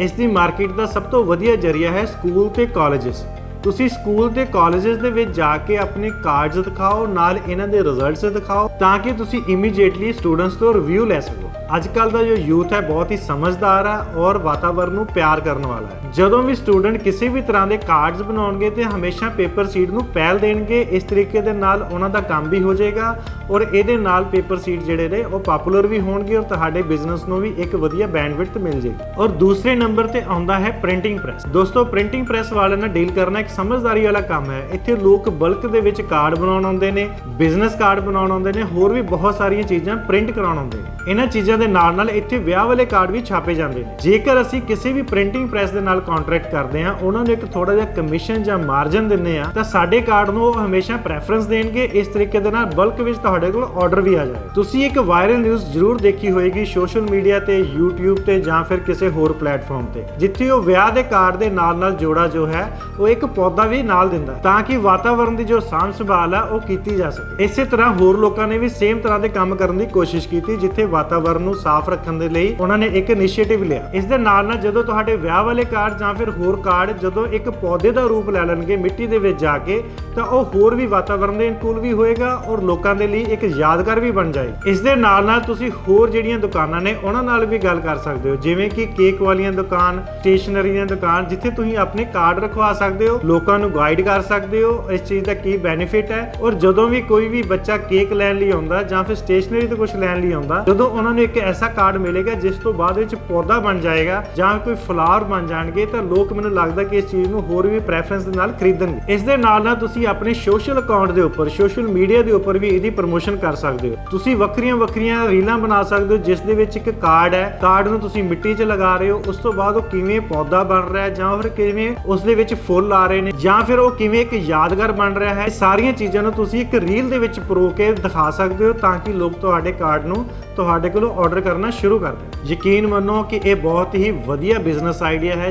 ਇਸ ਦੀ ਮਾਰਕੀਟ ਦਾ ਸਭ ਤੋਂ ਵਧੀਆ ਜਰੀਆ ਹੈ ਸਕੂਲ ਤੇ ਕਾਲਜਸ। ਤੁਸੀਂ ਸਕੂਲ ਤੇ ਕਾਲਜਸ ਦੇ ਵਿੱਚ ਜਾ ਕੇ ਆਪਣੇ ਕਾਰਡਸ ਦਿਖਾਓ, ਨਾਲ ਇਹਨਾਂ ਦੇ ਰਿਜ਼ਲਟਸ ਦਿਖਾਓ, ਤਾਂ ਕਿ ਤੁਸੀਂ ਇਮੀਡੀਏਟਲੀ ਸਟੂਡੈਂਟਸ ਤੋਂ ਰਿਵਿਊ ਲੈ ਸਕੋ। ਅੱਜ ਕੱਲ ਦਾ ਜੋ ਯੂਥ ਹੈ, ਬਹੁਤ ਹੀ ਸਮਝਦਾਰ ਹੈ ਔਰ ਵਾਤਾਵਰਣ ਨੂੰ ਪਿਆਰ ਕਰਨ ਵਾਲਾ ਹੈ। ਜਦੋਂ ਵੀ ਸਟੂਡੈਂਟ ਕਿਸੇ ਵੀ ਤਰ੍ਹਾਂ ਦੇ ਕਾਰਡਸ ਬਣਾਉਣਗੇ ਤੇ ਹਮੇਸ਼ਾ ਪੇਪਰ ਸੀਟ ਨੂੰ ਪਹਿਲ ਦੇਣਗੇ, ਇਸ ਤਰੀਕੇ ਦੇ ਨਾਲ ਉਹਨਾਂ ਦਾ ਕੰਮ ਵੀ ਹੋ ਜਾਏਗਾ ਔਰ ਇਹਦੇ ਨਾਲ ਪੇਪਰ ਸੀਟ ਜਿਹੜੇ ਨੇ, ਉਹ ਪਪੂਲਰ ਵੀ ਹੋਣਗੇ ਔਰ ਤੁਹਾਡੇ ਬਿਜ਼ਨਸ ਨੂੰ ਵੀ ਇੱਕ ਵਧੀਆ ਬੈਂਡਵਿਡਥ ਮਿਲ ਜਾਏਗੀ। ਔਰ ਦੂਸਰੇ ਨੰਬਰ ਤੇ ਆਉਂਦਾ ਹੈ ਪ੍ਰਿੰਟਿੰਗ ਪ੍ਰੈਸ ਦੋਸਤੋ ਪ੍ਰਿੰਟਿੰਗ ਪ੍ਰੈਸ ਵਾਲਿਆਂ ਨਾਲ ਡੀਲ ਕਰਨਾ ਸਮਝਦਾਰੀ ਵਾਲਾ ਕੰਮ ਹੈ। ਇੱਥੇ ਲੋਕ ਬਲਕ ਦੇ ਵਿੱਚ ਕਾਰਡ ਬਣਾਉਣ ਆਉਂਦੇ ਨੇ ਬਿਜ਼ਨਸ ਕਾਰਡ ਬਣਾਉਣ ਆਉਂਦੇ ਨੇ, ਹੋਰ ਵੀ ਬਹੁਤ ਸਾਰੀਆਂ ਚੀਜ਼ਾਂ ਪ੍ਰਿੰਟ ਕਰਾਉਣ ਆਉਂਦੇ ਨੇ। ਇਹਨਾਂ ਚੀਜ਼ਾਂ ਦੇ ਨਾਲ ਨਾਲ ਇੱਥੇ ਵਿਆਹ ਵਾਲੇ ਕਾਰਡ ਵੀ ਛਾਪੇ ਜਾਂਦੇ ਨੇ। ਜੇਕਰ ਅਸੀਂ ਕਿਸੇ ਵੀ ਪ੍ਰਿੰਟਿੰਗ ਪ੍ਰੈਸ ਦੇ ਨਾਲ ਕੰਟਰੈਕਟ ਕਰਦੇ ਹਾਂ, ਉਹਨਾਂ ਨੂੰ ਇੱਕ ਥੋੜਾ ਜਿਹਾ ਕਮਿਸ਼ਨ ਜਾਂ ਮਾਰਜਨ ਦਿੰਦੇ ਆ ਤਾਂ ਸਾਡੇ ਕਾਰਡ ਨੂੰ ਉਹ ਹਮੇਸ਼ਾ ਪ੍ਰੈਫਰੈਂਸ ਦੇਣਗੇ। ਇਸ ਤਰੀਕੇ ਦੇ ਨਾਲ ਬਲਕ ਵਿੱਚ ਤੁਹਾਡੇ ਕੋਲ ਆਰਡਰ ਵੀ ਆ ਜਾਏ ਤੁਸੀਂ ਇੱਕ ਵਾਇਰਲ ਨਿਊਜ਼ ਜ਼ਰੂਰ ਦੇਖੀ ਹੋਏਗੀ ਸੋਸ਼ਲ ਮੀਡੀਆ ਤੇ, YouTube ਤੇ ਜਾਂ ਫਿਰ ਕਿਸੇ ਹੋਰ ਪਲੇਟਫਾਰਮ ਤੇ, ਜਿੱਥੇ ਉਹ ਵਿਆਹ ਦੇ ਕਾਰਡ ਦੇ ਨਾਲ ਨਾਲ ਜੋੜਾ ਜੋ ਹੈ, ਉਹ ਇੱਕ ਪੌਦਾ ਵੀ ਨਾਲ ਦਿੰਦਾ ਹੈ, ਤਾਂ ਕਿ ਵਾਤਾਵਰਣ ਦੀ ਜੋ ਸਾਂਭ ਸੰਭਾਲ ਹੈ ਉਹ ਕੀਤੀ ਜਾ ਸਕੇ। ਇਸੇ ਤਰ੍ਹਾਂ ਹੋਰ ਲੋਕਾਂ ਨੇ ਵੀ ਸੇਮ ਤਰ੍ਹਾਂ ਦੇ ਕੰਮ ਕਰਨ ਦੀ ਕੋਸ਼ਿਸ਼ ਕੀਤੀ ਜਿੱਥੇ ਵਾਤਾਵਰਣ ਨੂੰ ਸਾਫ਼ ਰੱਖਣ ਦੇ ਲਈ ਉਹਨਾਂ ਨੇ ਇੱਕ ਇਨੀਸ਼ੀਏਟਿਵ ਲਿਆ। ਇਸ ਦੇ ਨਾਲ ਨਾਲ ਜਦੋਂ ਤੁਹਾਡੇ ਵਿਆਹ ਵਾਲੇ ਕਾਰਡ ਜਾਂ ਫਿਰ ਹੋਰ ਕਾਰਡ ਜਦੋਂ ਇੱਕ ਪੌਦੇ ਦਾ ਰੂਪ ਲੈ ਲੈਣਗੇ ਮਿੱਟੀ ਦੇ ਵਿੱਚ ਜਾ ਕੇ ਤਾਂ ਉਹ ਹੋਰ ਵੀ ਵਾਤਾਵਰਣ ਦੇ ਅਨੁਕੂਲ ਵੀ ਹੋਏਗਾ ਔਰ ਲੋਕਾਂ ਦੇ ਲਈ ਇੱਕ ਯਾਦਗਾਰ ਵੀ ਬਣ ਜਾਏ ਇਸ ਦੇ ਨਾਲ ਨਾਲ ਤੁਸੀਂ ਹੋਰ ਜਿਹੜੀਆਂ ਦੁਕਾਨਾਂ ਨੇ ਉਹਨਾਂ ਨਾਲ ਵੀ ਗੱਲ ਕਰ ਸਕਦੇ ਹੋ ਜਿਵੇਂ ਕਿ ਕੇਕ ਵਾਲੀਆਂ ਦੁਕਾਨ ਸਟੇਸ਼ਨਰੀ ਦੀਆਂ ਦੁਕਾਨ ਜਿੱਥੇ ਤੁਸੀਂ ਆਪਣੇ ਕਾਰਡ ਰਖਵਾ ਸਕਦੇ ਹੋ ਲੋਕਾਂ ਨੂੰ ਗਾਈਡ ਕਰ ਸਕਦੇ ਹੋ, ਇਸ ਚੀਜ਼ ਦਾ ਕੀ ਬੈਨੀਫਿਟ ਹੈ ਔਰ ਜਦੋਂ ਵੀ ਕੋਈ ਵੀ ਬੱਚਾ ਕੇਕ ਲੈਣ ਲਈ ਆਉਂਦਾ ਜਾਂ ਫਿਰ ਸਟੇਸ਼ਨਰੀ ਤੋਂ ਕੁਝ ਲੈਣ ਲਈ ਆਉਂਦਾ, ਜਦੋਂ ਉਹਨਾਂ ਨੂੰ ਇੱਕ ਐਸਾ ਕਾਰਡ ਮਿਲੇਗਾ ਜਿਸ ਤੋਂ ਬਾਅਦ ਵਿੱਚ ਪੌਦਾ ਬਣ ਜਾਏਗਾ ਜਾਂ ਕੋਈ ਫਲਾਵਰ ਬਣ ਜਾਣਗੇ, ਤਾਂ ਲੋਕ ਮੈਨੂੰ ਲੱਗਦਾ ਕਿ ਇਸ ਚੀਜ਼ ਨੂੰ ਹੋਰ ਵੀ ਪ੍ਰੈਫਰੈਂਸ ਦੇ ਨਾਲ ਖਰੀਦਣਗੇ। ਇਸ ਦੇ ਨਾਲ ਨਾਲ ਤੁਸੀਂ ਆਪਣੇ ਸੋਸ਼ਲ ਅਕਾਊਂਟ ਦੇ ਉੱਪਰ ਸੋਸ਼ਲ ਮੀਡੀਆ ਦੇ ਉੱਪਰ ਵੀ ਇਹਦੀ ਪ੍ਰਮੋਸ਼ਨ ਕਰ ਸਕਦੇ ਹੋ। ਤੁਸੀਂ ਵੱਖਰੀਆਂ ਵੱਖਰੀਆਂ ਰੀਲਾਂ ਬਣਾ ਸਕਦੇ ਹੋ, ਜਿਸ ਦੇ ਵਿੱਚ ਇੱਕ ਕਾਰਡ ਹੈ। ਕਾਰਡ ਨੂੰ ਤੁਸੀਂ ਮਿੱਟੀ 'ਚ ਲਗਾ ਰਹੇ ਹੋ, ਉਸ ਤੋਂ ਬਾਅਦ ਉਹ ਕਿਵੇਂ ਪੌਦਾ ਬਣ ਰਿਹਾ ਹੈ ਜਾਂ ਫਿਰ ਕਿਵੇਂ ਉਸ ਦੇ ਵਿੱਚ ਫੁੱਲ ਆ ਰਹੇ ਨੇ ਜਾਂ ਫਿਰ ਉਹ ਕਿਵੇਂ ਇੱਕ ਯਾਦਗਾਰ ਬਣ ਰਿਹਾ ਹੈ ਸਾਰੀਆਂ ਚੀਜ਼ਾਂ ਨੂੰ ਤੁਸੀਂ ਇੱਕ ਰੀਲ ਦੇ ਵਿੱਚ ਪਰੋ ਕੇ ਦਿਖਾ ਸਕਦੇ ਹੋ ਤਾਂ ਕਿ ਲੋਕ ਤੁਹਾਡੇ ਕਾਰਡ ਨੂੰ ਤੁਹਾਡੇ ਕੋਲੋਂ ਆਰਡਰ ਕਰਨਾ ਸ਼ੁਰੂ ਕਰ ਦੇਣ। ਯਕੀਨ ਮੰਨੋ ਕਿ ਇਹ ਬਹੁਤ ਹੀ ਵਧੀਆ ਬਿਜ਼ਨਸ ਆਈਡੀਆ ਹੈ